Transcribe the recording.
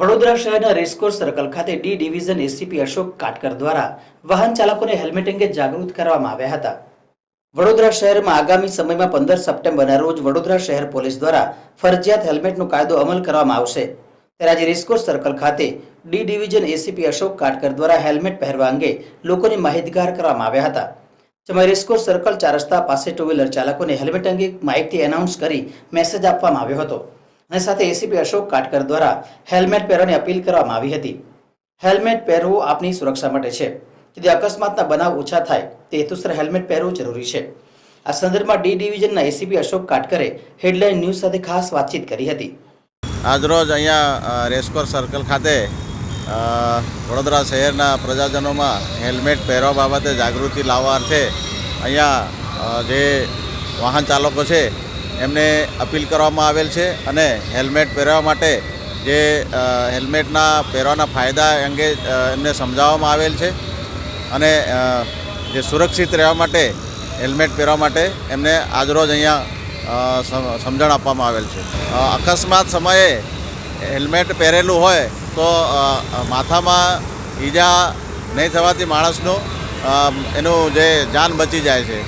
વડોદરા શહેરના racecourse circle ખાતે D division ACP Ashok Katkar દ્વારા વાહન ચાલકોને હેલ્મેટ અંગે જાગૃત કરવામાં આવ્યા હતા. વડોદરા શહેરમાં આગામી સમયમાં પંદર સપ્ટેમ્બરના રોજ વડોદરા શહેર પોલીસ દ્વારા ફરજિયાત હેલ્મેટનો કાયદો અમલ કરવામાં આવશે. ત્યારે આજે રેસકોર્સ સર્કલ ખાતે D division ACP Ashok Katkar દ્વારા હેલ્મેટ પહેરવા અંગે લોકોને માહિતગાર કરવામાં આવ્યા હતા. જેમાં રેસકોર્સ સર્કલ ચાર રસ્તા, પાસે ટુ વ્હીલર ચાલકોને હેલ્મેટ અંગે માહિતી એનાઉન્સ કરી મેસેજ આપવામાં આવ્યો હતો. અને સાથે એસીપી અશોક કાટકર દ્વારા હેલ્મેટ પહેરવાની અપીલ કરવામાં આવી હતી. હેલ્મેટ પહેરવું આપની સુરક્ષા માટે છે. જેથી અકસ્માતના બનાવ ઓછા થાય તે હેતુસર હેલ્મેટ પહેરવું જરૂરી છે. આ સંદર્ભમાં ડી ડિવિઝનના એસીપી અશોક કાટકરે હેડલાઇન ન્યૂઝ સાથે ખાસ વાતચીત કરી હતી. આજરોજ અહીંયા રેસકોર સર્કલ ખાતે વડોદરા શહેરના પ્રજાજનોમાં હેલ્મેટ પહેરવા બાબતે જાગૃતિ લાવવા અર્થે અહીંયા જે વાહન ચાલકો છે એમને અપીલ કરવામાં આવેલ છે અને હેલ્મેટ પહેરવા માટે જે હેલ્મેટના પહેરવાના ફાયદા અંગે એમને સમજાવવામાં આવેલ છે અને જે સુરક્ષિત રહેવા માટે હેલ્મેટ પહેરવા માટે એમને આજરોજ અહીંયા સમ- સમજણ આપવામાં આવેલ છે. અકસ્માત સમયે હેલ્મેટ પહેરેલું હોય તો માથામાં ઈજા નહીં થવાથી માણસનું એનું જે જાન બચી જાય છે.